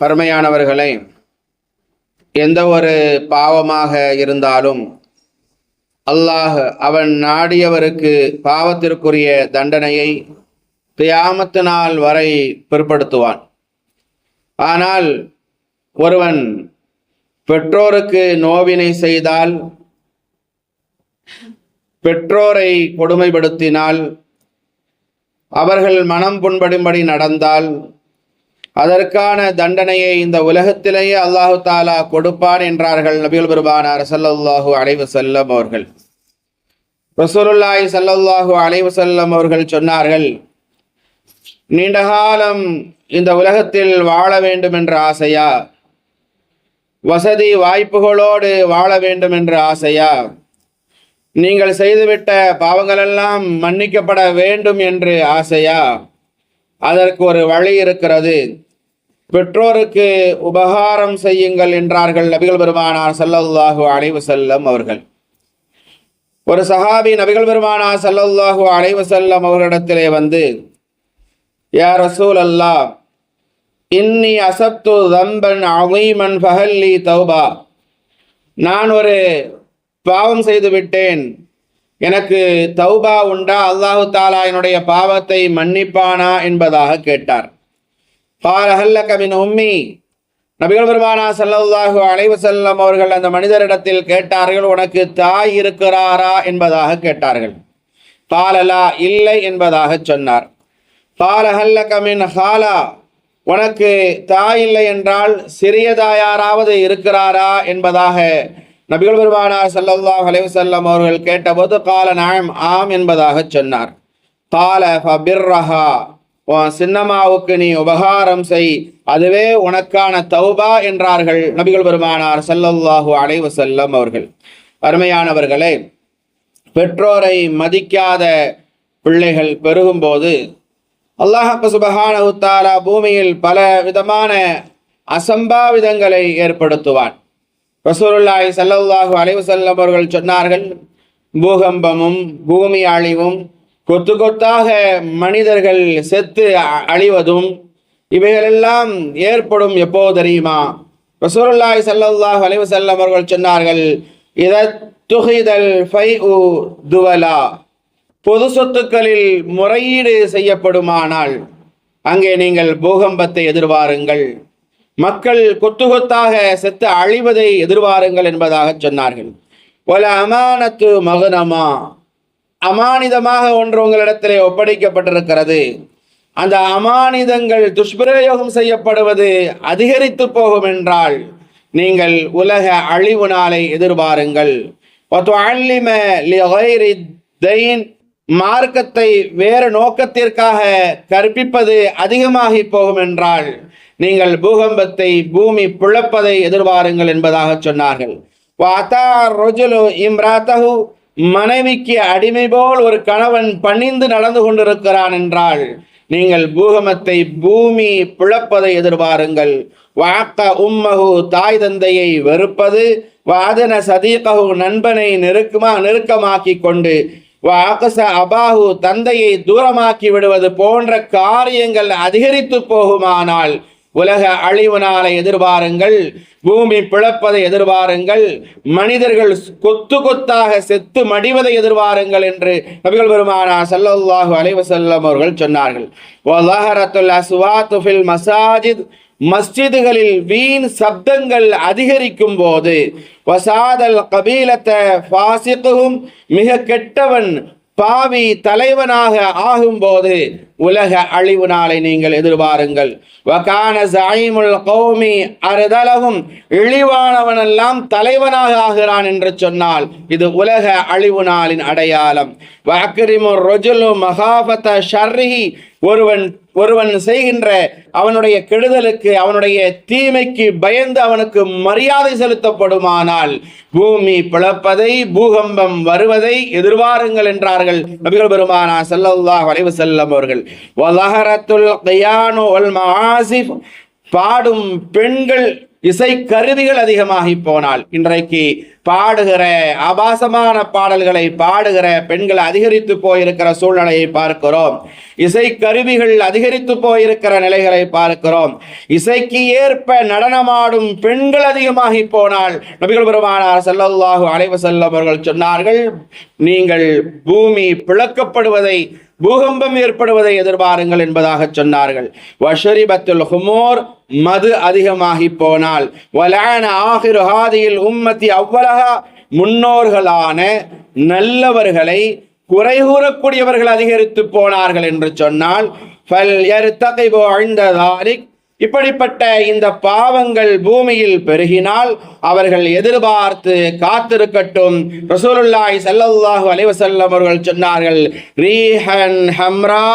பருமையானவர்களே எந்த ஒரு பாவமாக இருந்தாலும் அல்லாஹ் அவன் நாடியவருக்கு பாவத்திற்குரிய தண்டனையை தியாமத்து நாள் வரை பிற்படுத்துவான். ஆனால் ஒருவன் பெற்றோருக்கு நோவினை செய்தால் பெற்றோரை கொடுமைப்படுத்தினால் அவர்கள் மனம் புண்படும்படி நடந்தால் அதற்கான தண்டனையை இந்த உலகத்திலேயே அல்லாஹு தாலா கொடுப்பான் என்றார்கள் நபிகள் பெருமானார் சல்லல்லாஹு அலைவு செல்லம் அவர்கள். ரசூலுல்லாய் சல்லல்லாஹு அலைவு செல்லம் அவர்கள் சொன்னார்கள் நீண்ட காலம் இந்த உலகத்தில் வாழ வேண்டும் என்ற ஆசையா? வசதி வாய்ப்புகளோடு வாழ வேண்டும் என்ற ஆசையா? நீங்கள் செய்துவிட்ட பாவங்களெல்லாம் மன்னிக்கப்பட வேண்டும் என்று ஆசையா? அதற்கு ஒரு வழி இருக்கிறது. பெற்றோருக்கு உபகாரம் செய்யுங்கள் என்றார்கள் நபிகள் பெருமானார் சல்லல்லாஹு அலைவு செல்லம் அவர்கள். ஒரு சஹாபி நபிகள் பெருமானார் சல்லல்லாஹு அலைவு செல்லம் அவர்களிடத்திலே வந்து யா ரசூல் அல்லா இன்னி அசப்து தம்பன் அவீமன் ஃபஹல்லி தௌபா. நான் ஒரு பாவம் செய்து விட்டேன். எனக்கு தௌபா உண்டா? அல்லாஹு தாலா என்னுடைய பாவத்தை மன்னிப்பானா? என்பதாக கேட்டார். பாரஹல்ல கவின் உம்மி நபிகள் பெருமானா சல்லல்லாஹு அலைவு செல்லம் அவர்கள் அந்த மனிதரிடத்தில் கேட்டார்கள் உனக்கு தாய் இருக்கிறாரா என்பதாக கேட்டார்கள். பாலலா இல்லை என்பதாக சொன்னார். பாலஹல்ல கமின் ஹாலா உனக்கு தாய் இல்லை என்றால் சிறியதாயாராவது இருக்கிறாரா என்பதாக நபிகள் பெருமானார் சல்லல்லாஹ் அலைவசல்லம் அவர்கள் கேட்டபோது கால நாயம் ஆம் என்பதாக சொன்னார். கால ஃபபிர்ரஹா சின்னமாவுக்கு சின்னம்மாவுக்கு நீ உபகாரம் செய். அதுவே உனக்கான தௌபா என்றார்கள் நபிகள் பெருமானார் சல்லல்லாஹு அலைவசல்லம் அவர்கள். அருமையானவர்களே பெற்றோரை மதிக்காத பிள்ளைகள் பெருகும்போது அல்லாஹ் சுபகான உத்தாரா பூமியில் பல விதமான அசம்பாவிதங்களை ஏற்படுத்துவான். ரசூருல்லாய் செல்லல்லாஹு அலைவு செல்லம் அவர்கள் சொன்னார்கள் பூகம்பமும் பூமி அழிவும் கொத்து கொத்தாக மனிதர்கள் செத்து அ- அழிவதும் இவைகளெல்லாம் ஏற்படும் எப்போ தெரியுமா? ரசூருல்லாய் ஸல்லல்லாஹு அலைஹி வஸல்லம் அவர்கள் சொன்னார்கள் இத துகைதல் ஃபை துவலா. பொது சொத்துக்களில் முறையீடு செய்யப்படுமானால் அங்கே நீங்கள் பூகம்பத்தை எதிர்பாருங்கள். மக்கள் கொத்து கொத்தாக செத்து அழிவதை எதிர்பாருங்கள் என்பதாக சொன்னார்கள். ஒல அமானத்து மகனமா? அமானிதமாக ஒன்று உங்களிடத்திலே ஒப்படைக்கப்பட்டிருக்கிறது. அந்த அமானிதங்கள் துஷ்பிரயோகம் செய்யப்படுவது அதிகரித்து போகும் என்றால் நீங்கள் உலக அழிவு நாளை எதிர்பாருங்கள். மார்க்கத்தை வேறு நோக்கத்திற்காக கற்பிப்பது அதிகமாகி போகும் என்றால் நீங்கள் பூகம்பத்தை பூமி புழப்பதை எதிர்பாருங்கள் என்பதாக சொன்னார்கள். வாத்தா ரொஜுலு இம்ராத்தகு மனைவிக்கு அடிமை போல் ஒரு கணவன் பணிந்து நடந்து கொண்டிருக்கிறான் என்றால் நீங்கள் பூகமத்தை பூமி பிளப்பதை எதிர்பாருங்கள். வாக்க உம்மகு தாய் தந்தையை வெறுப்பது வாதன சதீகஹு நண்பனை நெருக்கமா நெருக்கமாக்கி கொண்டு வாகச அபாஹு தந்தையை தூரமாக்கி விடுவது போன்ற காரியங்கள் அதிகரித்து போகுமானால் உலக அழிவு நாளை எதிர்பாருங்கள் பூமி பிளப்பதை எதிர்பாருங்கள் மனிதர்கள் கொத்து கொத்தாக செத்து மடிவதை எதிர்பாருங்கள் என்று நபிகள் பெருமானா ஸல்லல்லாஹு அலைவசல்லம் அவர்கள் சொன்னார்கள். வலஹரத்துல் மசாஜித் மஸ்ஜிதுகளில் வீண் சப்தங்கள் அதிகரிக்கும் போது வசாதல் கபீலத்தை மிக கெட்டவன் பாவி தலைவனாக ஆகும்போது உலக அழிவு நாளை நீங்கள் எதிர்பாருங்கள். வகான சாயிமுல் கௌமி அறுதலகும் இழிவானவனெல்லாம் தலைவனாக ஆகிறான் என்று சொன்னால் இது உலக அழிவு நாளின் அடையாளம். வக்ரிமு ரொஜுலு மகாபத ஷர்ரிஹி ஒருவன் ஒருவன் செய்கின்ற அவனுடைய கெடுதலுக்கு அவனுடைய தீமைக்கு பயந்து அவனுக்கு மரியாதை செலுத்தப்படுமானால் பூமி பிளப்பதை பூகம்பம் வருவதை எதிர்பாருங்கள் என்றார்கள் நபிகள் பெருமானா செல்லல்லாஹ் வரைவு செல்லம் அவர்கள். பாடும் பெண்கள் இசை கருவிகள் அதிகமாகி போனால் இன்றைக்கு பாடுகிற ஆபாசமான பாடல்களை பாடுகிற பெண்கள் அதிகரித்து போயிருக்கிற சூழ்நிலையை பார்க்கிறோம். இசை கருவிகள் அதிகரித்து போயிருக்கிற நிலைகளை பார்க்கிறோம். இசைக்கு ஏற்ப நடனமாடும் பெண்கள் அதிகமாகி போனால் நபிகள் பெருமானார் ஸல்லல்லாஹு அலைஹி செல்லவர்கள் அவர்கள் சொன்னார்கள் நீங்கள் பூமி பிளக்கப்படுவதை பூகம்பம் ஏற்படுவதை எதிர்பாருங்கள் என்பதாக சொன்னார்கள். வஷரிபத்துல் ஹுமோர் மது அதிகமாகி போனால் வலான ஆகிரு ஹாதியில் உம்மத்தி அவ்வளகா முன்னோர்களான நல்லவர்களை குறை கூறக்கூடியவர்கள் அதிகரித்து போனார்கள் என்று சொன்னால் ஃபல் யர்தகிபு இன்த தாலிக் இப்படிப்பட்ட இந்த பாவங்கள் பூமியில் பெருகினால் அவர்கள் எதிர்பார்த்து காத்திருக்கட்டும். ரசூலுல்லாய் ஸல்லல்லாஹு அலைவசல்லம் அவர்கள் சொன்னார்கள் ரீஹன் ஹம்ரா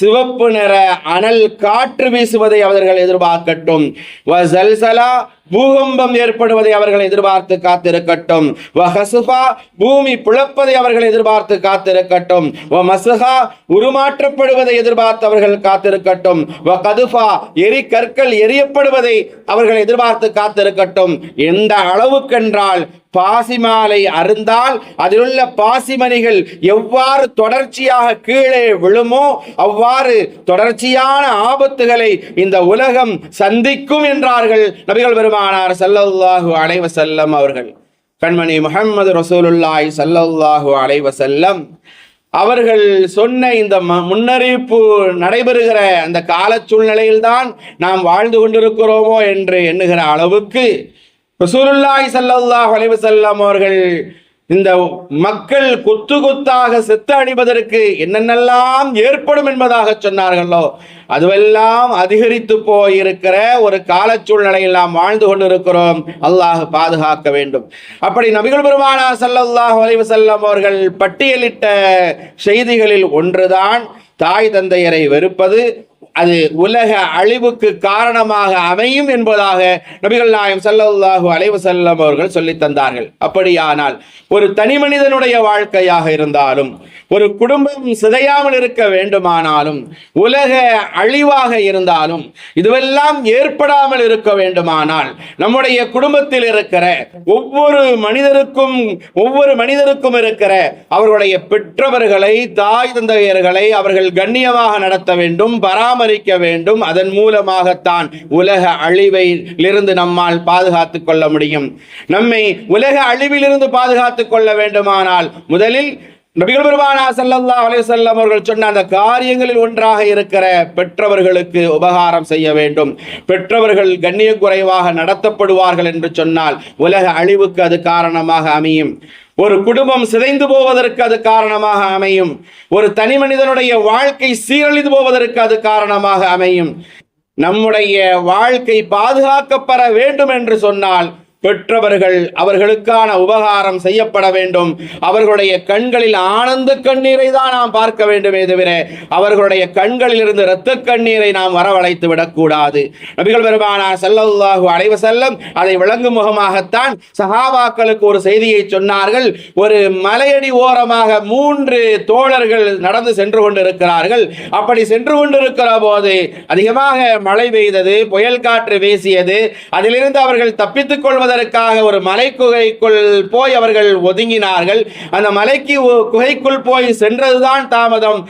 சிவப்பு நிற அனல் காற்று வீசுவதை அவர்கள் எதிர்பார்க்கட்டும். வசல்சலா பூகம்பம் ஏற்படுவதை அவர்கள் எதிர்பார்த்து காத்திருக்கட்டும். வஹசுஃபா பூமி பிளப்பதை அவர்கள் எதிர்பார்த்து காத்திருக்கட்டும். வ மசுஹா உருமாற்றப்படுவதை எதிர்பார்த்து அவர்கள் காத்திருக்கட்டும். வ கதுஃபா எரி கற்கள் எரியப்படுவதை அவர்கள் எதிர்பார்த்து காத்திருக்கட்டும். எந்த அளவுக்கென்றால் பாசிமாலை அருந்தால் அதிலுள்ள பாசிமணிகள் எவ்வாறு தொடர்ச்சியாக கீழே விழுமோ அவ்வாறு தொடர்ச்சியான ஆபத்துகளை இந்த உலகம் சந்திக்கும் என்றார்கள் நபிகள் பெருமானார் ஸல்லல்லாஹு அலைவசல்லம் அவர்கள். கண்மணி முகமது ரசூலுல்லாய் ஸல்லல்லாஹு அலைவசல்லம் அவர்கள் சொன்ன இந்த ம- முன்னறிவிப்பு நடைபெறுகிற அந்த கால சூழ்நிலையில்தான் நாம் வாழ்ந்து கொண்டிருக்கிறோமோ என்று எண்ணுகிற அளவுக்கு ரசூலுல்லாஹி சல்லாஹ் அலைஹி அவர்கள் இந்த மக்கள் கொத்து கொத்தாக செத்து அணிவதற்கு என்னென்னலாம் ஏற்படும் என்பதாக சொன்னார்களோ அதுவெல்லாம் அதிகரித்து போயிருக்கிற ஒரு கால சூழ்நிலையில் நாம் வாழ்ந்து கொண்டிருக்கிறோம். அல்லாஹ் பாதுகாக்க வேண்டும். அப்படி நபிகள் பெருமானா சல்லாஹ் வலைவு செல்லம் அவர்கள் பட்டியலிட்ட செய்திகளில் ஒன்றுதான் தாய் தந்தையரை வெறுப்பது அது உலக அழிவுக்கு காரணமாக அமையும் என்பதாக நபிகள் நாயம் ஸல்லல்லாஹு அலைஹி வஸல்லம் அவர்கள் சொல்லி தந்தார்கள். அப்படியானால் ஒரு தனி மனிதனுடைய வாழ்க்கையாக இருந்தாலும் ஒரு குடும்பம் சிதையாமல் இருக்க வேண்டுமானாலும் உலக அழிவாக இருந்தாலும் இதுவெல்லாம் ஏற்படாமல் இருக்க வேண்டுமானால் நம்முடைய குடும்பத்தில் இருக்கிற ஒவ்வொரு மனிதருக்கும் ஒவ்வொரு மனிதருக்கும் இருக்கிற அவர்களுடைய பெற்றவர்களை தாய் தந்தையர்களை அவர்கள் கண்ணியமாக நடத்த வேண்டும் பராமரிக்க வேண்டும். அதன் மூலமாகத்தான் உலக அழிவிலிருந்து நம்மால் பாதுகாத்துக் கொள்ள முடியும். நம்மை உலக அழிவிலிருந்து பாதுகாத்துக் கொள்ள வேண்டுமானால் முதலில் நபிகள் பெருமானா ஸல்லல்லாஹு அலைஹி அவர்கள் சொன்ன அந்த காரியங்களில் ஒன்றாக இருக்கிற பெற்றவர்களுக்கு உபகாரம் செய்ய வேண்டும். பெற்றவர்கள் கண்ணிய குறைவாக நடத்தப்படுவார்கள் என்று சொன்னால் உலக அழிவுக்கு அது காரணமாக அமையும். ஒரு குடும்பம் சிதைந்து போவதற்கு அது காரணமாக அமையும். ஒரு தனி மனிதனுடைய வாழ்க்கை சீரழிந்து போவதற்கு அது காரணமாக அமையும். நம்முடைய வாழ்க்கை பாதுகாக்கப்பட வேண்டும் என்று சொன்னால் பெற்றவர்கள் அவர்களுக்கான உபகாரம் செய்யப்பட வேண்டும். அவர்களுடைய கண்களில் ஆனந்த கண்ணீரை தான் நாம் பார்க்க வேண்டுமே தவிர அவர்களுடைய கண்களில் இருந்து இரத்த கண்ணீரை நாம் வரவழைத்து விடக்கூடாது. நபிகள் பெருமானார் ஸல்லல்லாஹு அலைஹி வஸல்லம் அதை விளங்கும் முகமாகத்தான் சஹாபாக்களுக்கு ஒரு செய்தியை சொன்னார்கள். ஒரு மலையடி ஓரமாக மூன்று தோழர்கள் நடந்து சென்று கொண்டிருக்கிறார்கள். அப்படி சென்று கொண்டிருக்கிற போது அதிகமாக மழை பெய்தது புயல் காற்று வீசியது அதிலிருந்து அவர்கள் தப்பித்துக் கொள்வதற்காக ஒரு மலை குகைக்குள் போய் அவர்கள் ஒதுங்கினார்கள். அந்த மலைக்கு குகைக்குள் போய் சென்றதுதான் தாமதம்.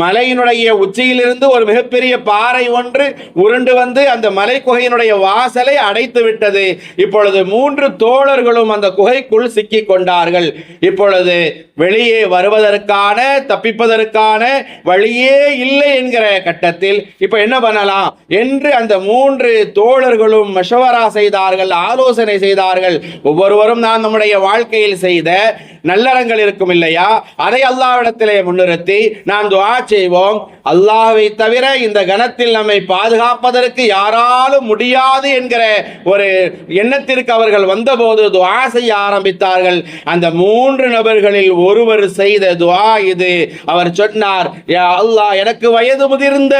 மலையினுடைய உச்சியிலிருந்து ஒரு மிகப்பெரிய பாறை ஒன்று உருண்டு வந்து அந்த மலை குகையினுடைய வாசலை அடைத்து விட்டது. இப்பொழுது மூன்று தோழர்களும் அந்த குகைக்குள் சிக்கிக் கொண்டார்கள். இப்பொழுது வெளியே வருவதற்கான தப்பிப்பதற்கான வழியே இல்லை என்கிற கட்டத்தில் இப்ப என்ன பண்ணலாம்? என்று அந்த மூன்று தோழர்களும் மஷவரா செய்தார்கள் ஆலோசனை செய்தார்கள் ஒவ்வொருவரும் நான் நம்முடைய வாழ்க்கையில் செய்த நல்லறங்கள் இருக்கும் இல்லையா? அதை அல்லாவிடத்திலே முன்னிறுத்தி நாம் துவா செய்வோம். அல்லாஹை தவிர இந்த கணத்தில் நம்மை பாதுகாப்பதற்கு யாராலும் முடியாது என்கிற ஒரு எண்ணத்திற்கு அவர்கள் வந்தபோது துவா செய்ய ஆரம்பித்தார்கள். அந்த மூன்று நபர்களில் ஒருவர் செய்த துவா இது. அவர் சொன்னார் யா அல்லாஹ் எனக்கு வயது முதிர்ந்த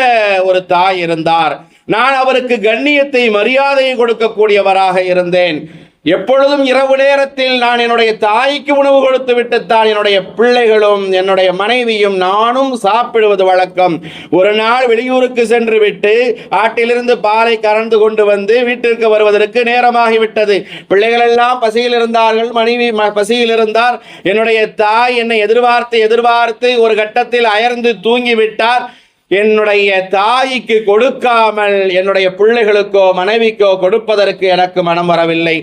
ஒரு தாய் இருந்தார். நான் அவருக்கு கண்ணியத்தை மரியாதையை கொடுக்கக்கூடியவராக இருந்தேன். எப்பொழுதும் இரவு நேரத்தில் நான் என்னுடைய தாய்க்கு உணவு கொடுத்து விட்டுத்தான் என்னுடைய பிள்ளைகளும் என்னுடைய மனைவியும் நானும் சாப்பிடுவது வழக்கம். ஒரு நாள் வெளியூருக்கு சென்று விட்டு ஆட்டிலிருந்து பாலை கறந்து கொண்டு வந்து வீட்டிற்கு வருவதற்கு நேரமாகிவிட்டது. பிள்ளைகள் எல்லாம் பசியில் இருந்தார்கள் மனைவி ம- பசியில் இருந்தார். என்னுடைய தாய் என்னை எதிர்பார்த்து எதிர்பார்த்து ஒரு கட்டத்தில் அயர்ந்து தூங்கி விட்டார் என்னுடைய தாய்க்கு கொடுக்காமல் என்னுடைய பிள்ளைகளுக்கோ மனைவிக்கோ கொடுப்பதற்கு எனக்கு மனம் வரவில்லை.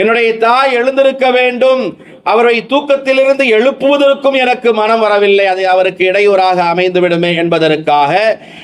என்னுடைய தாய் எழுந்திருக்க வேண்டும். அவரை தூக்கத்திலிருந்து எழுப்புவதற்கும் எனக்கு மனம் வரவில்லை. அது அவருக்கு இடையூறாக அமைந்துவிடுமே என்பதற்காக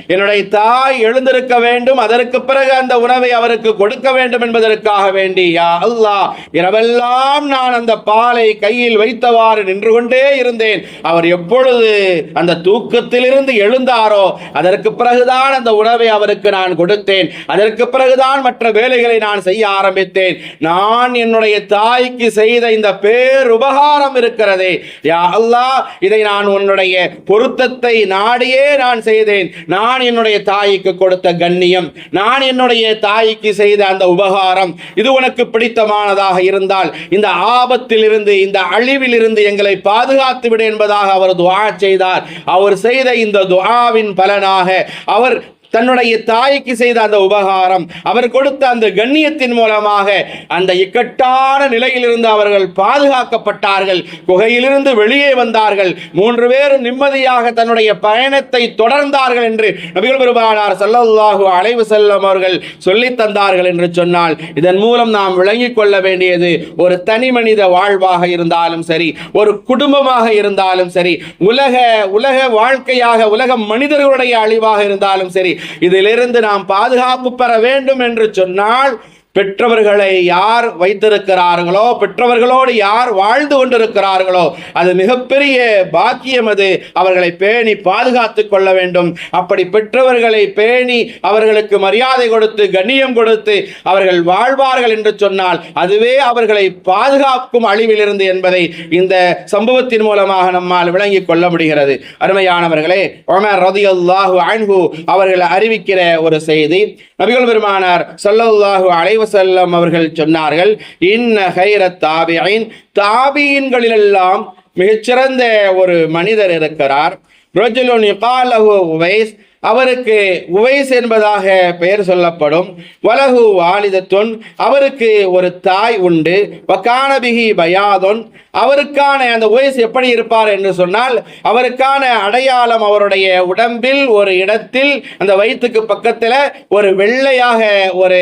என்னுடைய தாய் எழுந்திருக்க வேண்டும். அதற்கு பிறகு அந்த உணவை அவருக்கு கொடுக்க வேண்டும் என்பதற்காக வேண்டி யா அல்லாஹ் இரவெல்லாம் நான் அந்த பாலை கையில் வைத்தவாறு நின்று கொண்டே இருந்தேன். அவர் எப்பொழுது அந்த தூக்கத்திலிருந்து எழுந்தாரோ அதற்கு பிறகுதான் அந்த உணவை அவருக்கு நான் கொடுத்தேன். அதற்கு பிறகுதான் மற்ற வேலைகளை நான் செய்ய ஆரம்பித்தேன். நான் என்னுடைய தாய்க்கு செய்த இந்த பேர் உபகாரம் இருக்கிறதே. யா அல்லாஹ் இதை நான் உன்னுடைய பொருத்தத்தை நாடியே நான் செய்தேன். நான் என்னுடைய தாய்க்கு கொடுத்த கண்ணியம் நான் என்னுடைய தாய்க்கு செய்த அந்த உபகாரம் இது உனக்கு பிடித்தமானதாக இருந்தால் இந்த ஆபத்திலிருந்து இந்த அழிவிலிருந்து எங்களை பாதுகாத்து விடு என்பதாக அவர் துவா செய்தார். அவர் செய்த இந்த துவாவின் பலனாக அவர் தன்னுடைய தாய்க்கு செய்த அந்த உபகாரம் அவர் கொடுத்த அந்த கண்ணியத்தின் மூலமாக அந்த இக்கட்டான நிலையிலிருந்து அவர்கள் பாதுகாக்கப்பட்டார்கள் குகையிலிருந்து வெளியே வந்தார்கள் மூன்று பேரும் நிம்மதியாக தன்னுடைய பயணத்தை தொடர்ந்தார்கள் என்று நபிகள் பெருமானார் ஸல்லல்லாஹு அலைவு செல்லம் அவர்கள் சொல்லித் தந்தார்கள் என்று சொன்னால் இதன் மூலம் நாம் விளங்கிக் கொள்ள வேண்டியது ஒரு தனி மனித வாழ்வாக இருந்தாலும் சரி ஒரு குடும்பமாக இருந்தாலும் சரி உலக உலக வாழ்க்கையாக உலக மனிதர்களுடைய அழிவாக இருந்தாலும் சரி இதிலிருந்து நாம் பாதுகாப்பு பெற வேண்டும் என்று சொன்னால் பெற்றவர்களை யார் வைத்திருக்கிறார்களோ பெற்றவர்களோடு யார் வாழ்ந்து கொண்டிருக்கிறார்களோ அது மிகப்பெரிய பாக்கியம் அது. அவர்களை பேணி பாதுகாத்து கொள்ள வேண்டும். அப்படி பெற்றவர்களை பேணி அவர்களுக்கு மரியாதை கொடுத்து கண்ணியம் கொடுத்து அவர்கள் வாழ்வார்கள் என்று சொன்னால் அதுவே அவர்களை பாதுகாக்கும் அழிவிலிருந்து என்பதை இந்த சம்பவத்தின் மூலமாக நம்மால் விளங்கிக் கொள்ள முடிகிறது. அருமையானவர்களே உமர் ரதியல்லாஹு அன்ஹு அவர்கள் அறிவிக்கிற ஒரு செய்தி. நபிகள் பெருமானார் ஸல்லல்லாஹு அலை வஸல்லம் அவர்கள் சொன்னார்கள் இன்ன ஹைர தாபியின். தாபியின்களிலெல்லாம் மிகச்சிறந்த ஒரு மனிதர் இருக்கிறார். ரஜுலுன் யுகாலஹு உவைஸ் அவருக்கு உவைஸ் என்பதாக பெயர் சொல்லப்படும். வலகு வாலிதத்துன் அவருக்கு ஒரு தாய் உண்டு. வக்கானபிகி பயாதொன் அவருக்கான அந்த உவைஸ் எப்படி இருப்பார் என்று சொன்னால் அவருக்கான அடையாளம் அவருடைய உடம்பில் ஒரு இடத்தில் அந்த வயிற்றுக்கு பக்கத்தில் ஒரு வெள்ளையாக ஒரு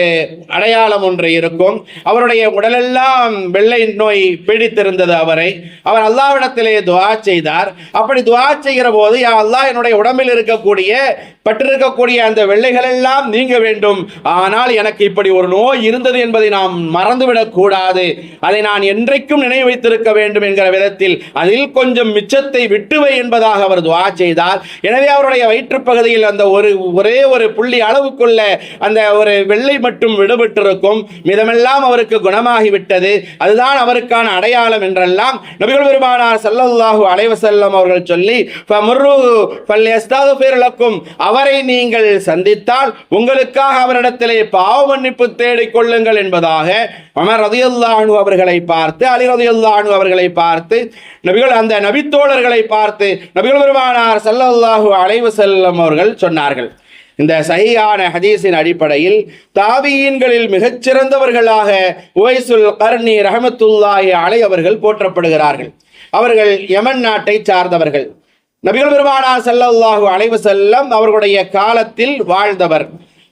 அடையாளம் ஒன்று இருக்கும். அவருடைய உடலெல்லாம் வெள்ளை நோய் பீடித்திருந்தது அவரை. அவர் அல்லாவிடத்திலே துவா செய்தார். அப்படி துவா செய்கிற போது அல்லாஹ் என்னுடைய உடம்பில் இருக்கக்கூடிய பட்டிருக்கக்கூடிய அந்த வெள்ளைகள் எல்லாம் நீங்க வேண்டும். ஆனால் எனக்கு இப்படி ஒரு நோய் இருந்தது என்பதை நாம் மறந்துவிடக் கூடாது. அதை நான் என்றைக்கும் நினைவு வைத்திருக்க வேண்டும் என்கிற விதத்தில் அதில் கொஞ்சம் மிச்சத்தை விட்டுவை என்பதாக அவர் துவா செய்தார். எனவே அவருடைய வயிற்றுப் பகுதியில் அந்த ஒரு ஒரே ஒரு புள்ளி அளவுக்குள்ள அந்த ஒரு வெள்ளை மட்டும் விடுபட்டிருக்கும். மிதமெல்லாம் அவருக்கு குணமாகிவிட்டது. அதுதான் அவருக்கான அடையாளம் என்றெல்லாம் நபிகள் பெருமானார் ஸல்லல்லாஹு அலைவசல்லம் அவர்கள் சொல்லி ஃபமுர்ரு ஃபல்யஸ்தாஃபிர் லக்கும் அவரை நீங்கள் சந்தித்தால் உங்களுக்காக அவரிடத்திலே பாவ மன்னிப்பு தேடிக் கொள்ளுங்கள் என்பதாக அமர் ரதியுல்லானு அவர்களை பார்த்து அலி ரதியுல்லானு அவர்களை பார்த்து நபிகள் அந்த நபித்தோழர்களை பார்த்து நபிகள் பெருமானார் ஸல்லல்லாஹு அலைவு செல்லம் அவர்கள் சொன்னார்கள். இந்த சகியான ஹதீஸின் அடிப்படையில் தாபியீன்களில் மிகச்சிறந்தவர்களாக உவைசுல் கர்ணி ரஹமத்துல்லாஹி அலை அவர்கள் போற்றப்படுகிறார்கள். அவர்கள் யமன் நாட்டை சார்ந்தவர்கள். நபிகள் பெருமானா ஸல்லல்லாஹு அலைவு செல்லம் அவர்களுடைய காலத்தில் வாழ்ந்தவர்.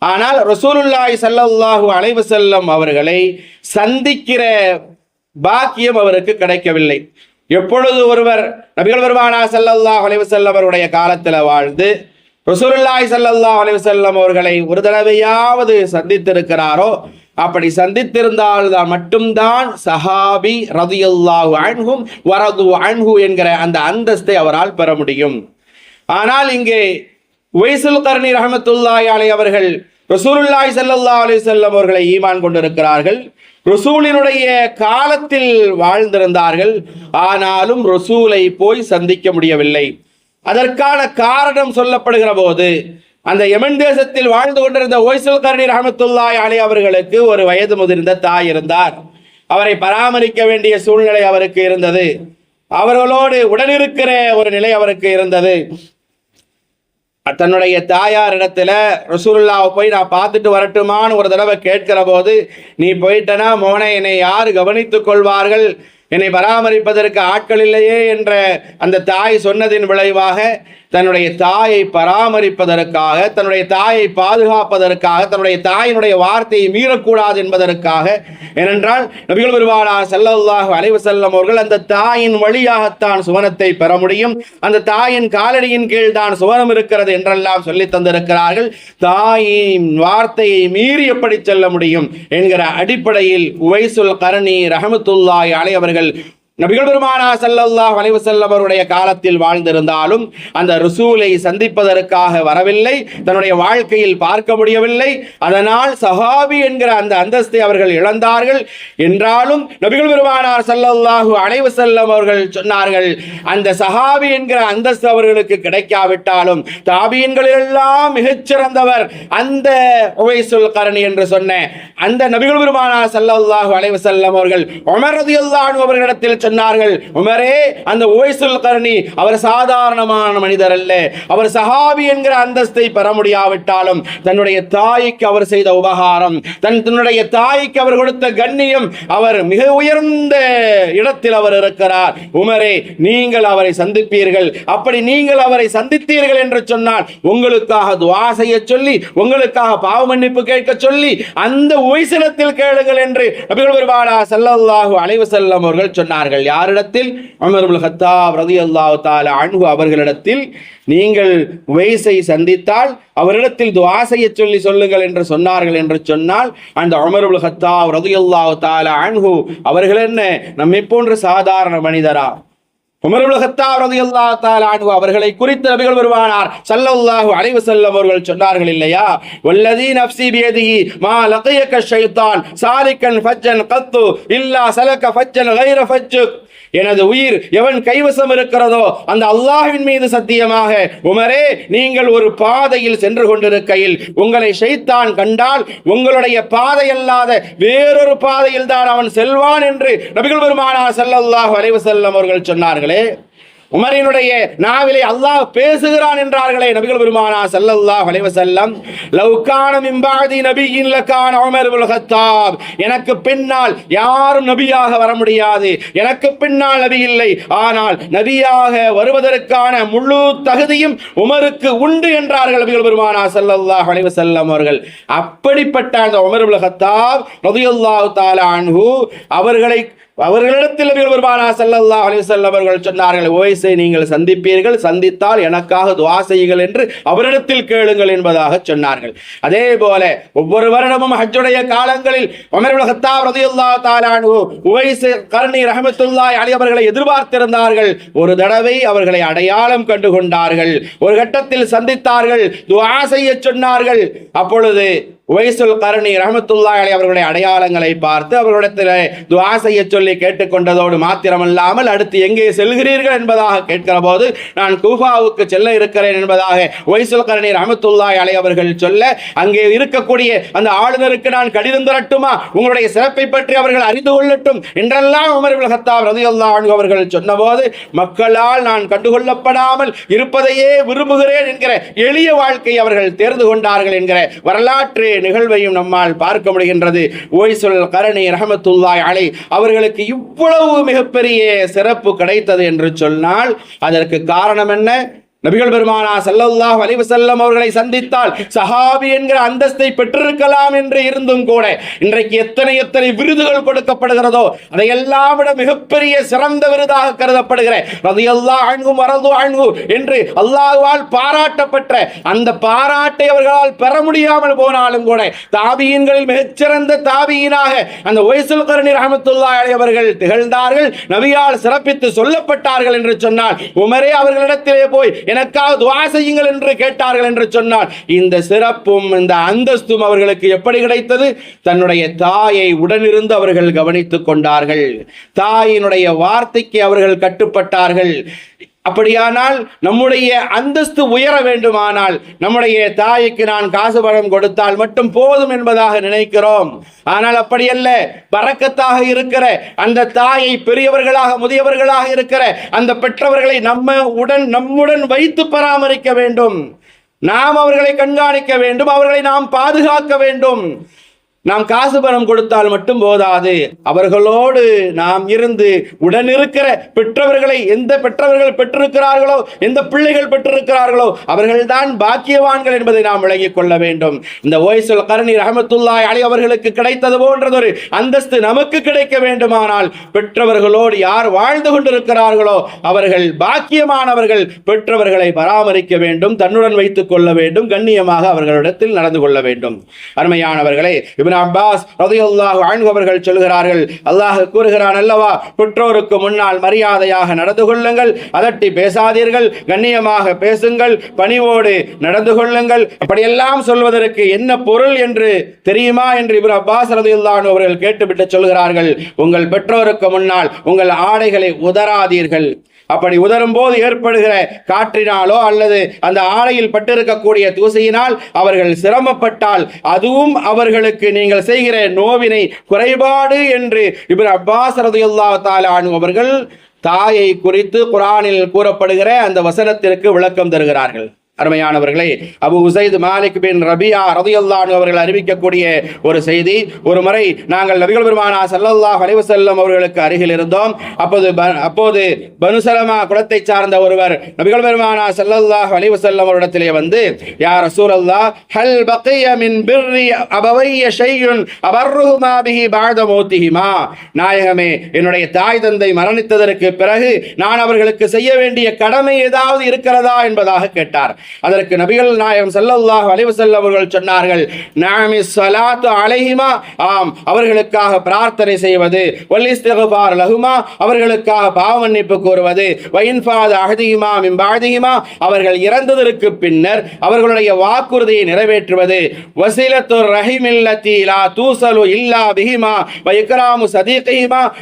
ஆனால் ரசூலுல்லாய் ஸல்லல்லாஹு அலைவு செல்லம் அவர்களை சந்திக்கிற பாக்கியம் அவருக்கு கிடைக்கவில்லை. எப்பொழுது ஒருவர் நபிகள் பெருமானா ஸல்லல்லாஹு அலைவு செல்லம் அவருடைய காலத்தில் வாழ்ந்து ரசூலுல்லாய் ஸல்லல்லாஹு அலைவு செல்லம் அவர்களை ஒரு தடவையாவது சந்தித்திருக்கிறாரோ அப்படி சந்தித்திருந்தால் தான் மட்டும்தான் சஹாபி ரதியல்லாஹு அன்ஹும் வரது அன்ஹு என்கிற அந்த அந்தஸ்தை அவரால் பெற முடியும். ஆனால் இங்கே உவைசுல் கர்ணி ரஹமத்துல்லாய் அலை அவர்கள் ரசூலுல்லாய் சல்லா அலி செல்லம் அவர்களை ஈமான் கொண்டிருக்கிறார்கள். ரசூலினுடைய காலத்தில் வாழ்ந்திருந்தார்கள். ஆனாலும் ரசூலை போய் சந்திக்க முடியவில்லை. அதற்கான காரணம் சொல்லப்படுகிற போது அந்த யமன் தேசத்தில் வாழ்ந்து கொண்டிருந்த ஓய்சல் கர்ணி ரஹமத்துல்லாய் அலி அவர்களுக்கு ஒரு வயது முதிர்ந்த தாய் இருந்தார். அவரை பராமரிக்க வேண்டிய சூழ்நிலை அவருக்கு இருந்தது. அவர்களோடு உடனிருக்கிற ஒரு நிலை அவருக்கு இருந்தது. தன்னுடைய தாயாரிடத்துல ரசூல்லாவை போய் நான் பார்த்துட்டு வரட்டுமான்னு ஒரு தடவை கேட்கிற போது நீ போயிட்டனா மோனை என்னை யார் கவனித்துக் கொள்வார்கள்? என்னை பராமரிப்பதற்கு ஆட்கள் இல்லையே என்ற அந்த தாய் சொன்னதின் விளைவாக தன்னுடைய தாயை பராமரிப்பதற்காக தன்னுடைய தாயை பாதுகாப்பதற்காக தன்னுடைய தாயினுடைய வார்த்தையை மீறக்கூடாது என்பதற்காக ஏனென்றால் நபிகள் பெருமானார் ஸல்லல்லாஹு அலைவு செல்லும் அவர்கள் அந்த தாயின் வழியாகத்தான் சுவனத்தை பெற முடியும். அந்த தாயின் காலடியின் கீழ் தான் சுவனம் இருக்கிறது என்றெல்லாம் சொல்லி தந்திருக்கிறார்கள். தாயின் வார்த்தையை மீறி எப்படி செல்ல முடியும் என்கிற அடிப்படையில் உவைசுல் கரணி ரஹமத்துல்லாய் அலை அவர்கள் el நபிகள் பெருமானா ஸல்லல்லாஹு அலைஹி காலத்தில் வாழ்ந்திருந்தாலும் அந்த ருசூலை சந்திப்பதற்காக வரவில்லை. தன்னுடைய வாழ்க்கையில் பார்க்க முடியவில்லை. அதனால் சஹாபி என்கிற அந்த அந்தஸ்தை அவர்கள் இழந்தார்கள். என்றாலும் நபிகள் பெருமானார் ஸல்லல்லாஹு அலைஹி அவர்கள் சொன்னார்கள் அந்த சஹாபி என்கிற அந்தஸ்து அவர்களுக்கு கிடைக்காவிட்டாலும் தாபியன்களெல்லாம் மிகச்சிறந்தவர் அந்த உவைசுல் கரணி என்று சொன்ன அந்த நபிகள் பெருமானார் ஸல்லல்லாஹு அலைஹி அவர்கள் உமர் அவர்களிடத்தில் சொன்னார்கள். உமரே அந்த உவைசுல் கரணி அவர் சாதாரணமான மனிதர் அல்ல. அவர் சஹாபி என்கிற அந்தஸ்தை பெற முடியாவிட்டாலும் தன்னுடைய தாய்க்கு அவர் செய்த உபகாரம் தன் தன்னுடைய தாய்க்கு அவர் கொடுத்த கண்ணியம் அவர் மிக உயர்ந்த இடத்தில் அவர் இருக்கிறார். உமரே நீங்கள் அவரை சந்திப்பீர்கள். அப்படி நீங்கள் அவரை சந்தித்தீர்கள் என்று சொன்னால் உங்களுக்காக துவா செய்ய சொல்லி உங்களுக்காக பாவ மன்னிப்பு கேட்க சொல்லி அந்த உயசிலத்தில் கேளுங்கள் என்று நபிகள் பெருமானா ஸல்லல்லாஹு அலைஹி அவர்கள் சொன்னார்கள். யாரிடத்தில்? உமர் இப்னு ரதி அல்லாஹு தால அன்பு அவர்களிடத்தில். நீங்கள் உவைசை சந்தித்தால் அவரிடத்தில் துவா செய்ய சொல்லி சொல்லுங்கள் என்று சொன்னார்கள் என்று சொன்னால் அந்த உமர் இப்னு ரதி அல்லாஹு தால அன்பு அவர்கள் என்ன? நம்மை போன்ற சாதாரண மனிதரா? அவர்களை குறித்து நபிகள் வருவானார். ஸல்லல்லாஹு அறிவு செல்லும் அவர்கள் சொன்னார்கள் இல்லையா? வல்லதி நப்சி பியதிஹி மா லகையக்க ஷைத்தான் சாலிக்கன் ஃபஜ்ஜன் கத்து இல்லா சலக ஃபஜ்ஜன் கைர ஃபஜ்ஜு. எனது உயிர் எவன் கைவசம் இருக்கிறதோ அந்த அல்லாஹ்வின் மீது சத்தியமாக உமரே நீங்கள் ஒரு பாதையில் சென்று கொண்டிருக்கையில் உங்களை ஷைத்தான் கண்டால் உங்களுடைய பாதை அல்லாத வேறொரு பாதையில் தான் அவன் செல்வான் என்று நபிகள் பெருமானா ஸல்லல்லாஹு அறிவு செல்லும் அவர்கள் சொன்னார்களே. உமரினுடைய நாவிலே அல்லாஹ் பேசுகிறான் என்றார்களே நபிகள் பெருமானா ஸல்லல்லாஹு அலைஹி செல்லம் லவுக்கான கான நபியின் லக்கான உமர் உலகத்தாப் எனக்கு பின்னால் யாரும் நபியாக வர முடியாது. எனக்கு பின்னால் நபி இல்லை. ஆனால் நபியாக வருவதற்கான முழு தகுதியும் உமருக்கு உண்டு என்றார்கள் நபிகள் பெருமானா ஸல்லல்லாஹு அலைஹி செல்லம் அவர்கள். அப்படிப்பட்ட அந்த உமர் உலகத்தாப் கத்தாப் ரலியல்லாஹு அவர்களை அவர்களிடத்தில் பெருமானா ஸல்லல்லாஹு அலிசல்ல அவர்கள் சொன்னார்கள் ஓய்ஸை நீங்கள் சந்திப்பீர்கள் சந்தித்தால் எனக்காக துவா செய்யுங்கள் என்று அவரிடத்தில் கேளுங்கள் என்பதாக சொன்னார்கள். அதே போல ஒவ்வொரு வருடமும் ஹஜ்ஜுடைய காலங்களில் உமர் ரதியுல்லா தாலானு ரலியல்லாஹு தஆலா அன்ஹு உவைஸ் கர்ணி ரஹ்மத்துல்லாஹி அவர்களை எதிர்பார்த்திருந்தார்கள். ஒரு தடவை அவர்களை அடையாளம் கண்டு கொண்டார்கள் ஒரு கட்டத்தில் சந்தித்தார்கள் துவா செய்ய சொன்னார்கள். அப்பொழுது உவைசுல் கருணி ரஹமத்துல்லா அலி அவர்களுடைய அடையாளங்களை பார்த்து அவர்களிடத்தில் துவா செய்ய சொல்லி கேட்டுக்கொண்டதோடு மாத்திரமல்லாமல் அடுத்து எங்கே செல்கிறீர்கள்? என்பதாக கேட்கிற போது நான் கூஃபாவுக்கு செல்ல இருக்கிறேன் என்பதாக உவைசுல் கருணி ரஹமத்துல்லா அலை அவர்கள் சொல்ல அங்கே இருக்கக்கூடிய அந்த ஆளுநருக்கு நான் கடிதம் தரட்டுமா? உங்களுடைய சிறப்பை பற்றி அவர்கள் அறிந்து கொள்ளட்டும் என்றெல்லாம் உமர் உலகத்தா ரதியுல்லா அவர்கள் சொன்னபோது மக்களால் நான் கண்டுகொள்ளப்படாமல் இருப்பதையே விரும்புகிறேன் என்கிற எளிய வாழ்க்கை அவர்கள் தேர்ந்து கொண்டார்கள் என்கிற வரலாற்று நிகழ்வையும் நம்மால் பார்க்க முடிகின்றது. ஓய்சுல் கரணி ரஹமத்துல்லாய் அலை அவர்களுக்கு இவ்வளவு மிகப்பெரிய சிறப்பு கிடைத்தது என்று சொன்னால் அதற்கு காரணம் என்ன? நபிகள் பெருமானா செல்லல்லாஹ் வலிவு வஸல்லம் அவர்களை சந்தித்தால் சஹாபி என்கிற அந்தஸ்தை பெற்றிருக்கலாம் என்று இருந்தும் கூட இன்றைக்கு எத்தனை எத்தனை விருதுகள் கொடுக்கப்படுகிறதோ அதையெல்லாம் விட மிகப்பெரிய சிறந்த விருதாக கருதப்படுகிற ரலியல்லாஹு அன்ஹு வரது அன்ஹு என்று அல்லாஹ்வால் பாராட்டப்பட்ட அந்த பாராட்டை அவர்களால் பெற முடியாமல் போனாலும் கூட தாபியின்களில் மிகச்சிறந்த தாபியினாக அந்த ஒய்சுல் கருணி ரஹமத்துல்லா அவர்கள் திகழ்ந்தார்கள். நபியால் சிறப்பித்து சொல்லப்பட்டார்கள் என்று சொன்னால் உமரே அவர்களிடத்திலே போய் எனக்காக துவா செய்யுங்கள் என்று கேட்டார்கள் என்று சொன்னால் இந்த சிறப்பும் இந்த அந்தஸ்தும் அவர்களுக்கு எப்படி கிடைத்தது? தன்னுடைய தாயை உடனிருந்து அவர்கள் கவனித்துக் கொண்டார்கள். தாயினுடைய வார்த்தைக்கு அவர்கள் கட்டுப்பட்டார்கள். அப்படியானால் நம்முடைய அந்தஸ்து உயர வேண்டுமானால் நம்முடைய தாய்க்கு நான் காசு பணம் கொடுத்தால் மட்டும் போதும் என்பதாக நினைக்கிறோம். ஆனால் அப்படியல்ல பறக்கத்தாக இருக்கிற அந்த தாயை பெரியவர்களாக முதியவர்களாக இருக்கிற அந்த பெற்றவர்களை நம்ம உடன் நம்முடன் வைத்து பராமரிக்க வேண்டும். நாம் அவர்களை கண்காணிக்க வேண்டும் அவர்களை நாம் பாதுகாக்க வேண்டும். நாம் காசு பணம் கொடுத்தால் மட்டும் போதாது. அவர்களோடு நாம் இருந்து உடனிருக்கிற பெற்றவர்களை எந்த பெற்றவர்கள் பெற்றிருக்கிறார்களோ எந்த பிள்ளைகள் பெற்றிருக்கிறார்களோ அவர்கள்தான் பாக்கியவான்கள் என்பதை நாம் விளங்கிக் கொள்ள வேண்டும். இந்த ஓய்சுல் கரணி ரஹமத்துல்லா அலி அவர்களுக்கு கிடைத்தது போன்றதொரு அந்தஸ்து நமக்கு கிடைக்க வேண்டுமானால் பெற்றவர்களோடு யார் வாழ்ந்து கொண்டிருக்கிறார்களோ அவர்கள் பாக்கியமானவர்கள் பெற்றவர்களை பராமரிக்க வேண்டும் தன்னுடன் வைத்துக் கொள்ள வேண்டும் கண்ணியமாக அவர்களிடத்தில் நடந்து கொள்ள வேண்டும். அருமையானவர்களே இப்னு அப்பாஸ் ரதியுல்லாஹு அன்ஹு அவர்கள் சொல்கிறார்கள் அல்லாஹ் கூறுகிறான் அல்லவா? பெற்றோருக்கு முன்னால் மரியாதையாக நடந்து கொள்ளுங்கள் அதட்டி பேசாதீர்கள் கண்ணியமாக பேசுங்கள் பணிவோடு நடந்து கொள்ளுங்கள். அப்படியெல்லாம் சொல்வதற்கு என்ன பொருள் என்று தெரியுமா என்று இப்னு அப்பாஸ் ரலியல்லாஹு அவர்கள் கேட்டுவிட்டு சொல்கிறார்கள் உங்கள் பெற்றோருக்கு முன்னால் உங்கள் ஆடைகளை உதராதீர்கள் அப்படி உதரும் போது ஏற்படுகிற காற்றினாலோ அல்லது அந்த ஆலையில் பட்டிருக்கக்கூடிய தூசியினால் அவர்கள் சிரமப்பட்டால் அதுவும் அவர்களுக்கு நீங்கள் செய்கிற நோவினை குறைபாடு என்று இப்னு அப்பாஸ் ரதியுல்லாஹு தஆலா அவர்கள் தாயை குறித்து குரானில் கூறப்படுகிற அந்த வசனத்திற்கு விளக்கம் தருகிறார்கள். அருமையானவர்களே அபு உசைத் மாலிக் பின் ரபியா ரதியுல்லான் அவர்கள் அறிவிக்கக்கூடிய ஒரு செய்தி. ஒரு முறை நாங்கள் நபிகள் பெருமானா சல்லல்லாஹ் அலைஹி வஸல்லம் அவர்களுக்கு அருகில் இருந்தோம். அப்போது ப- அப்போது பனுசலமா குலத்தை சார்ந்த ஒருவர் நபிகள் பெருமானா ஸல்லல்லாஹு அலைஹி வஸல்லம் அவரிடத்திலே வந்து யார் சூரல்லா ஹல் பக்கைய மின் பிர்ரி அபவைய ஷையுன் அபர்ருஹுமா பிஹி பஅத மோத்திஹிமா? நாயகமே என்னுடைய தாய் தந்தை மரணித்ததற்கு பிறகு நான் அவர்களுக்கு செய்ய வேண்டிய கடமை ஏதாவது இருக்கிறதா? என்பதாக கேட்டார். அதற்கு நபிகள் நாயகம் செல்லல்லாஹ் அலைஹி வஸல்லம் அவர்கள் சொன்னார்கள் நாமி ஸலாத்து அலைஹிமா. ஆம் அவர்களுக்காக பிரார்த்தனை செய்வது வல் இஸ்திக்ஃபார் அவர்களுக்காக பாவ மன்னிப்பு கூறுவது வயின்ஃபாத் அஹதிஹிமா மின் அவர்கள் இறந்ததற்கு பின்னர் அவர்களுடைய வாக்குறுதியை நிறைவேற்றுவது வசீலத்து ரஹிமில்லத்தி லா தூசலு இல்லா பிஹிமா. வ இக்ராமு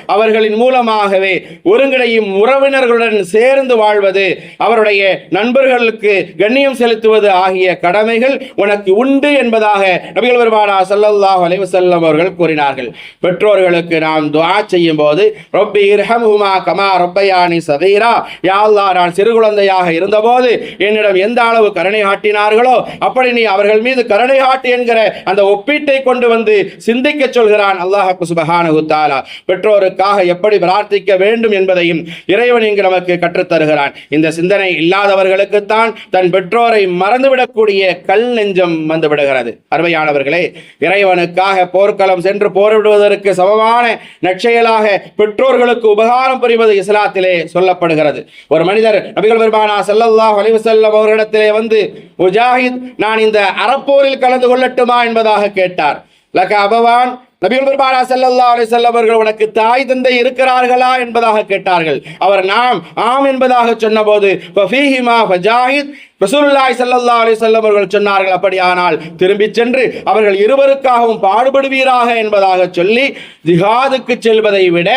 அவர்களின் மூலமாகவே ஒருங்கிணையும் உறவினர்களுடன் சேர்ந்து வாழ்வது அவருடைய நண்பர்களுக்கு கண்ணியம் செலுத்துவது ஆகிய கடமைகள் உனக்கு உண்டு என்பதாக நபிகள் பெருமானா சல்லல்லாஹ் அலைவசல்லம் அவர்கள் கூறினார்கள். பெற்றோர்களுக்கு நாம் துவா செய்யும் போது ரொப்பி இரஹமுமா கமா ரொப்பையானி சதீரா யாழ்லா நான் சிறு குழந்தையாக இருந்தபோது என்னிடம் எந்த அளவு கருணை காட்டினார்களோ அப்படி நீ அவர்கள் மீது கருணை காட்டு என்கிற அந்த ஒப்பீட்டை கொண்டு வந்து சிந்திக்க சொல்கிறான் அல்லாஹ் சுபஹானஹு தஆலா. பெற்றோருக்காக எப்படி பிரார்த்திக்க வேண்டும் என்பதையும் இறைவன் இங்கு நமக்கு கற்றுத்தருகிறான். இந்த சிந்தனை இல்லாதவர்களுக்குத்தான் தன் பெற்றோரை பெற்றோரை மறந்துவிடக்கூடிய கல் நெஞ்சம் வந்துவிடுகிறது. அருமையானவர்களே இறைவனுக்காக போர்க்களம் சென்று போரிடுவதற்கு சமமான நற்செயலாக பெற்றோர்களுக்கு உபகாரம் புரிவது இஸ்லாத்திலே சொல்லப்படுகிறது. ஒரு மனிதர் நபிகள் பெருமானா செல்லல்லாஹ் அலைஹி வஸல்லம் அவர்களிடத்திலே வந்து முஜாஹித் நான் இந்த அறப்போரில் கலந்து கொள்ளட்டுமா? என்பதாக கேட்டார். லக அபவான் நபிகள் பெருமானா செல்லல்லா அலைஹி செல்லவர்கள் உனக்கு தாய் தந்தை இருக்கிறார்களா? என்பதாக கேட்டார்கள். அவர் நாம் ஆம் என்பதாக சொன்னபோது ஃபீஹிமா ஃபஜாஹித் ரசூலுல்லாஹி ஸல்லல்லாஹு சொன்னார்கள். அப்படியானால் திரும்பி சென்று அவர்கள் இருவருக்காகவும் பாடுபடுவீராக என்பதாக சொல்லி ஜிஹாதுக்கு செல்வதை விட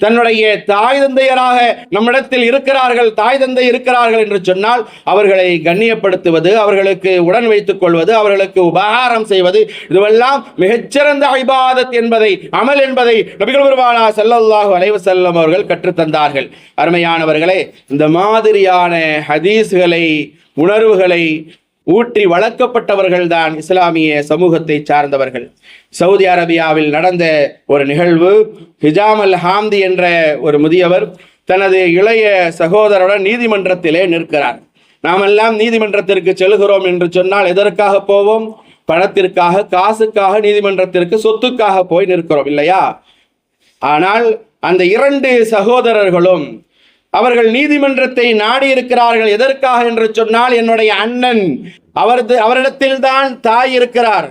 தன்னுடைய தாய் தந்தையராக நம்மிடத்தில் இருக்கிறார்கள் தாய் தந்தை இருக்கிறார்கள் என்று சொன்னால் அவர்களை கண்ணியப்படுத்துவது அவர்களுக்கு உடன் வைத்துக் கொள்வது அவர்களுக்கு உபகாரம் செய்வது இதுவெல்லாம் மிகச்சிறந்த ஐபாதத் என்பதை அமல் என்பதை நபிகள் பெருமானா செல்லல்லாஹு அலைவு செல்லம் அவர்கள் கற்றுத்தந்தார்கள். அருமையானவர்களே இந்த மாதிரியான ஹதீஸ்களை உணர்வுகளை ஊற்றி வளர்க்கப்பட்டவர்கள்தான் இஸ்லாமிய சமூகத்தை சார்ந்தவர்கள். சவுதி அரேபியாவில் நடந்த ஒரு நிகழ்வு ஹிஜாம் அல் ஹாம்தி என்ற ஒரு முதியவர் தனது இளைய சகோதரருடன் நீதிமன்றத்திலே நிற்கிறார். நாமெல்லாம் நீதிமன்றத்திற்கு செல்கிறோம் என்று சொன்னால் எதற்காக போவோம்? பணத்திற்காக காசுக்காக நீதிமன்றத்திற்கு சொத்துக்காக போய் நிற்கிறோம் இல்லையா? ஆனால் அந்த இரண்டு சகோதரர்களும் அவர்கள் நீதிமன்றத்தை நாடி இருக்கிறார்கள் எதற்காக என்று சொன்னால் என்னுடைய அண்ணன் அவரது அவரிடத்தில் தான் தாய் இருக்கிறார்.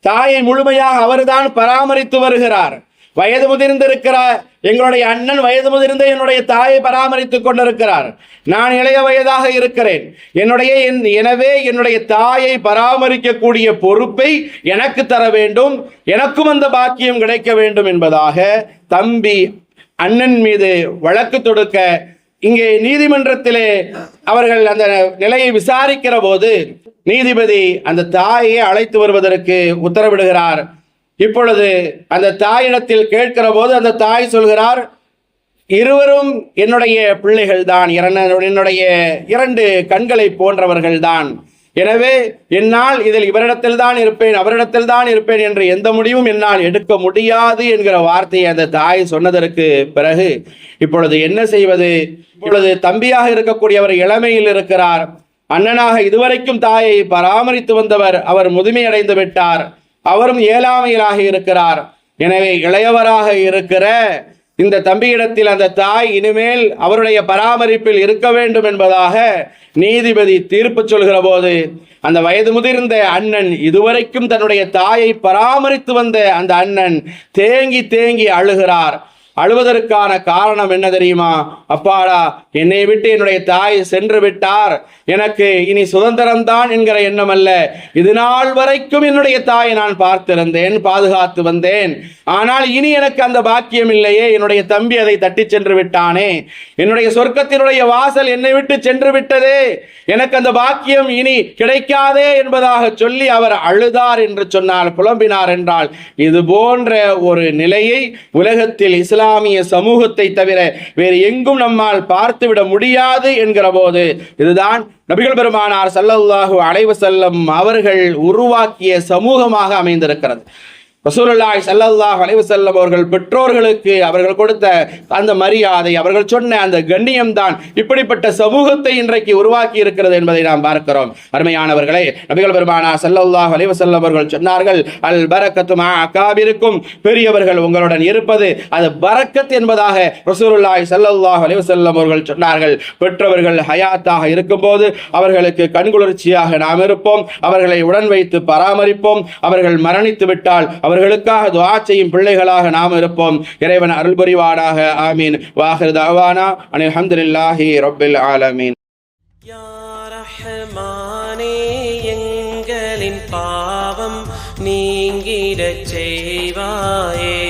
தாயை முழுமையாக அவர்தான் பராமரித்து வருகிறார். வயது முதிர்ந்திருக்கிற எங்களுடைய அண்ணன் வயது முதிர்ந்து என்னுடைய தாயை பராமரித்துக் கொண்டிருக்கிறார். நான் இளைய வயதாக இருக்கிறேன். என்னுடைய என்- எனவே என்னுடைய தாயை பராமரிக்கக்கூடிய பொறுப்பை எனக்கு தர வேண்டும். எனக்கும் அந்த பாக்கியம் கிடைக்க வேண்டும் என்பதாக தம்பி அண்ணன் மீது வழக்கு தொடுக்க இங்கே நீதிமன்றத்திலே அவர்கள் அந்த நிலையை விசாரிக்கிற போது நீதிபதி அந்த தாயை அழைத்து வருவதற்கு உத்தரவிடுகிறார். இப்பொழுது அந்த தாயிடத்தில் கேட்கிற போது அந்த தாய் சொல்கிறார் இருவரும் என்னுடைய பிள்ளைகள் தான் என்னுடைய இரண்டு கண்களை போன்றவர்கள் தான் எனவே என்னால் இதில் இவரிடத்தில் தான் இருப்பேன் அவரிடத்தில் தான் இருப்பேன் என்று எந்த முடிவும் என்னால் எடுக்க முடியாது என்கிற வார்த்தையை அந்த தாய் சொன்னதற்கு பிறகு இப்பொழுது என்ன செய்வது? இப்பொழுது தம்பியாக இருக்கக்கூடியவர் இளமையில் இருக்கிறார். அண்ணனாக இதுவரைக்கும் தாயை பராமரித்து வந்தவர் அவர் முதுமையடைந்து விட்டார். அவரும் ஏழாமையிலாக இருக்கிறார். எனவே இளையவராக இருக்கிற இந்த தம்பியிடத்தில் அந்த தாய் இனிமேல் அவருடைய பராமரிப்பில் இருக்க வேண்டும் என்பதாக நீதிபதி தீர்ப்பு சொல்கிற போது அந்த வயது முதிர்ந்த அண்ணன் இதுவரைக்கும் தன்னுடைய தாயை பராமரித்து வந்த அந்த அண்ணன் தேங்கி தேங்கி அழுகிறார். அழுவதற்கான காரணம் என்ன தெரியுமா? அப்பாடா என்னை விட்டு என்னுடைய தாய் சென்று விட்டார். எனக்கு இனி சுதந்திரம்தான் என்கிற எண்ணம் அல்ல. இது நாள் வரைக்கும் என்னுடைய தாயை நான் பார்த்திருந்தேன் பாதுகாத்து வந்தேன். ஆனால் இனி எனக்கு அந்த பாக்கியம் இல்லையே. என்னுடைய தம்பி அதை தட்டி சென்று விட்டானே. என்னுடைய சொர்க்கத்தினுடைய வாசல் என்னை விட்டு சென்று விட்டதே. எனக்கு அந்த பாக்கியம் இனி கிடைக்காதே என்பதாக சொல்லி அவர் அழுதார் என்று சொன்னால் புலம்பினார் என்றால் இது போன்ற ஒரு நிலையை உலகத்தில் இஸ்லாம் இஸ்லாமிய சமூகத்தை தவிர வேறு எங்கும் நம்மால் பார்த்துவிட முடியாது என்கிற போது இதுதான் நபிகள் பெருமானார் சல்லல்லாஹு அலைவசல்லம் அவர்கள் உருவாக்கிய சமூகமாக அமைந்திருக்கிறது. ரசூலுல்லாஹி சல்லல்லாஹ் அலைவசல்லம் அவர்கள் பெற்றோர்களுக்கு அவர்கள் கொடுத்த அந்த மரியாதை அவர்கள் சொன்ன அந்த கண்ணியம் தான் இப்படிப்பட்ட சமூகத்தை இன்றைக்கு உருவாக்கி இருக்கிறது என்பதை நாம் பார்க்கிறோம். அருமையானவர்களே நபிகள் பெருமானா சல்லல்லாஹ் அலைவசல்லம் அவர்கள் சொன்னார்கள் அல் பரக்கத்துமா அக்காவிற்கும் பெரியவர்கள் உங்களுடன் இருப்பது அது பரக்கத் என்பதாக ரசூலுல்லாஹி சல்லல்லாஹ் அலைவசல்லம் அவர்கள் சொன்னார்கள். பெற்றவர்கள் ஹயாத்தாக இருக்கும்போது அவர்களுக்கு கண்குளிர்ச்சியாக நாம் இருப்போம் அவர்களை உடன் வைத்து பராமரிப்போம் அவர்கள் மரணித்து விட்டால் அவர்களுக்காக துவா செய்யும் பிள்ளைகளாக நாம் இருப்போம். இறைவன் அருள் புரிவானாக ஆமீன். வாஹர் தாவானா. அனில் ஹம்துலில்லாஹி ரபில் ஆலமீன் எங்களின் பாவம் நீங்கிடச் செய்வாயே.